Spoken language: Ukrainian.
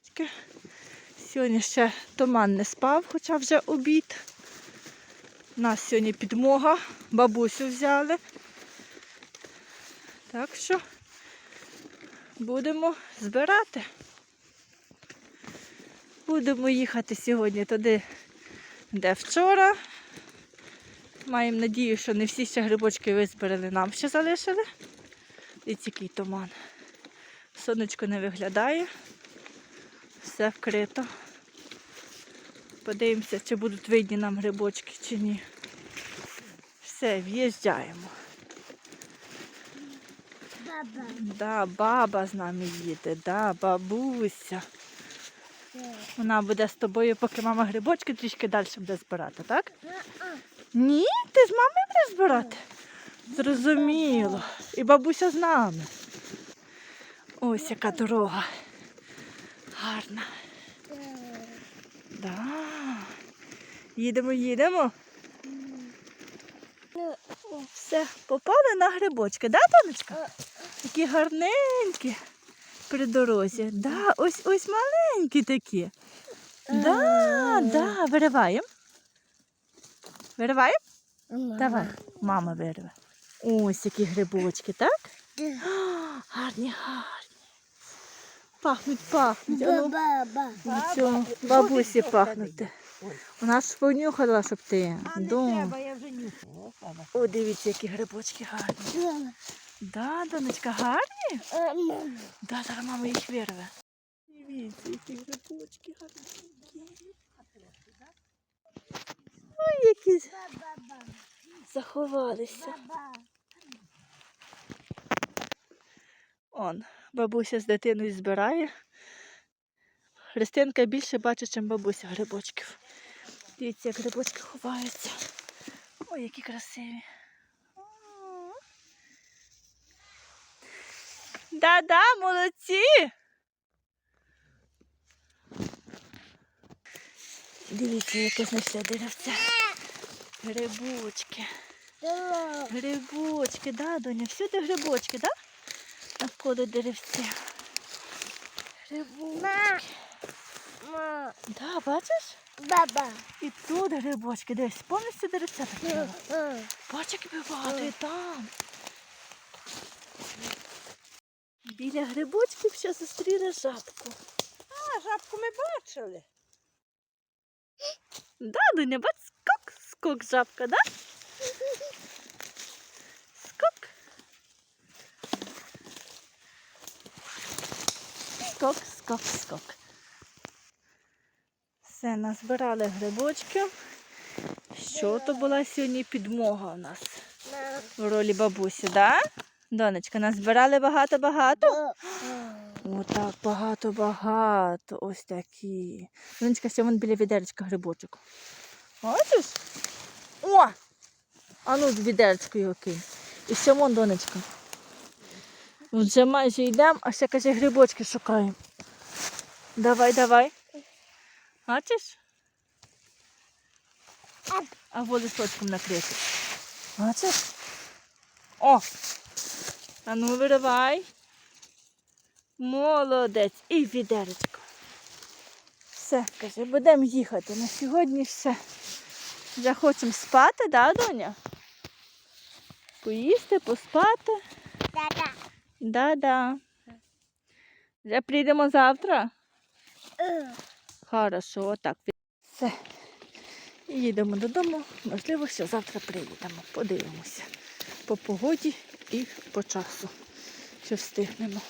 грибочки. Сьогодні ще туман не спав, хоча вже обід. У нас сьогодні підмога, бабусю взяли. Так що будемо збирати. Будемо їхати сьогодні туди, де вчора. Маємо надію, що не всі ще грибочки визбирали, нам ще залишили. І який туман. Сонечко не виглядає. Все вкрито. Подивимося, чи будуть видні нам грибочки, чи ні. Все, в'їжджаємо. Баба. Да, баба з нами їде, да, бабуся. Вона буде з тобою, поки мама грибочки трішки далі буде збирати, так? Ні, ти з мамою будеш збирати? Зрозуміло. І бабуся з нами. Ось яка дорога. Гарна. Да. Їдемо, їдемо. Все, попали на грибочки, да, Тонечка? Такі гарненькі при дорозі. Да, ось ось маленькі такі. Да, да, вириваємо. Вириваємо? Давай, мама вирве. Ось які грибочки, так? Гарні, гарні. Пахнуть, пахнуть. А ну, від цього бабусі пахнути. Вона ж понюхала, щоб ти. А не треба, я вже нюхала. О, дивіться, які грибочки гарні. Да, донечка, гарні? Да, зараз мама їх вирве. Дивіться, які грибочки гарненькі. Ой, які заховалися. Он, бабуся з дитиною збирає. Христинка більше бачить, ніж бабуся грибочків. Дивіться, як грибочки ховаються. Ой, які красиві. Да-да, молодці. Дивіться, яке знайшли деревця. Грибочки. Грибочки, да, доня? Всюди грибочки, да? Навколо деревця. Грибочки. Да, бачиш? Баба. І тут грибочки, дивись, повністю деревця такі. Бач, як багато і там. Біля грибочків ще зустріли жабку. А, жабку ми бачили. Да, Дуня, бач, скок, скок жабка, да? Скок. Скок, скок, скок. Все, назбирали грибочків. Що то була сьогодні підмога у нас в ролі бабусі, да? Донечка, назбирали багато-багато? Отак, багато-багато. Ось такі. Донечка, ще вон біля відеречка грибочок. Бачиш? О! А ну, відеречко його кинь. І ще вон, донечка. Вже майже йдемо, а ще каже, грибочки шукаємо. Давай, давай. Бачиш? А во листочком накрити. Бачиш? О! А ну виривай. Молодець. І відеречко. Все, каже, будемо їхати. На сьогодні все. Вже хочемо спати, да, доня? Поїсти, поспати. Дада. Вже прийдемо завтра. Хорошо, отак. Все. Їдемо додому. Можливо, що завтра приїдемо. Подивимося. По погоді і по часу. що встигнемо.